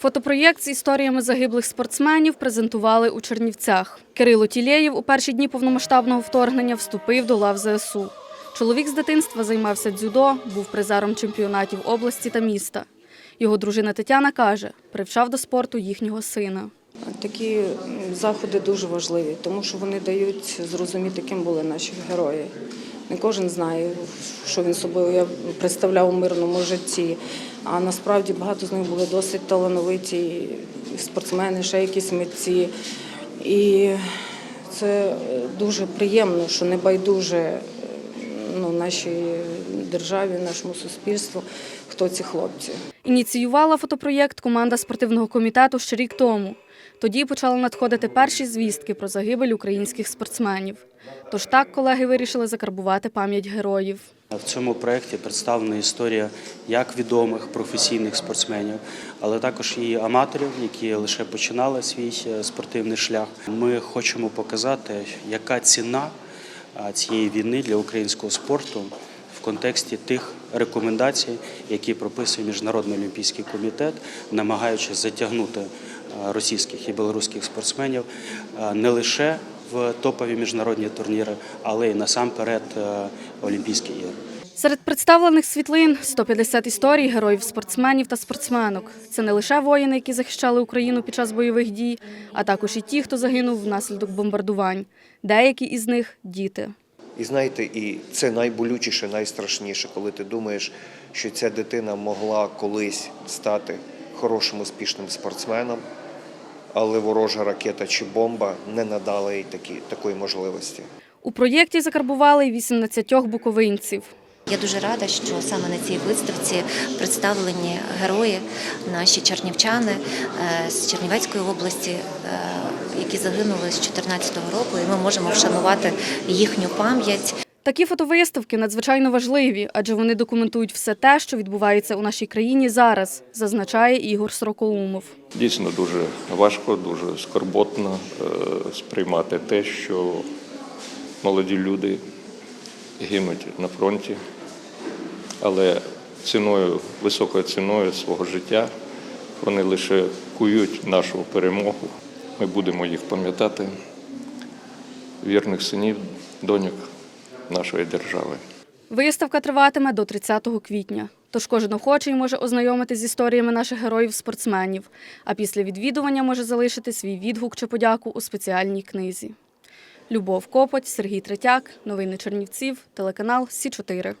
Фотопроєкт з історіями загиблих спортсменів презентували у Чернівцях. Кирило Тілєєв у перші дні повномасштабного вторгнення вступив до лав ЗСУ. Чоловік з дитинства займався дзюдо, був призером чемпіонатів області та міста. Його дружина Тетяна каже, привчав до спорту їхнього сина. Такі заходи дуже важливі, тому що вони дають зрозуміти, ким були наші герої. Не кожен знає, що він собою представляв у мирному житті. А насправді багато з них були досить талановиті спортсмени, ще якісь митці. І це дуже приємно, що не байдуже е, ну, нашій державі, нашому суспільству, хто ці хлопці. Ініціювала фотопроєкт команда спортивного комітету ще рік тому. Тоді почали надходити перші звістки про загибель українських спортсменів. Тож так колеги вирішили закарбувати пам'ять героїв. В цьому проєкті представлена історія як відомих професійних спортсменів, але також і аматорів, які лише починали свій е, спортивний шлях. Ми хочемо показати, яка ціна цієї війни для українського спорту в контексті тих рекомендацій, які прописує Міжнародний олімпійський комітет, намагаючись затягнути російських і білоруських спортсменів не лише в топові міжнародні турніри, але й насамперед е, Олімпійські ігри. Серед представлених світлин 150 історій героїв спортсменів та спортсменок. Це не лише воїни, які захищали Україну під час бойових дій, а також і ті, хто загинув внаслідок бомбардувань. Деякі із них діти. І знаєте, і це найболючіше, найстрашніше, коли ти думаєш, що ця дитина могла колись стати хорошим успішним спортсменом, але ворожа ракета чи бомба не надала їй такі, такої можливості. У проєкті закарбували й 18 буковинців. Я дуже рада, що саме на цій виставці представлені герої, наші чернівчани е, з Чернівецької області, е, які загинули з 2014 року, і ми можемо вшанувати їхню пам'ять. Такі фотовиставки надзвичайно важливі, адже вони документують все те, що відбувається у нашій країні зараз, зазначає Ігор Срокоумов. Дійсно дуже важко, дуже скорботно е, сприймати те, що молоді люди гинуть на фронті, але ціною, високою ціною свого життя вони лише кують нашу перемогу. Ми будемо їх пам'ятати, вірних синів, доньок нашої держави. Виставка триватиме до 30 квітня. Тож кожен охочий може ознайомитись з історіями наших героїв-спортсменів, а після відвідування може залишити свій відгук чи подяку у спеціальній книзі. Любов Копоть, Сергій Третяк, Новини Чернівців, телеканал Сі 4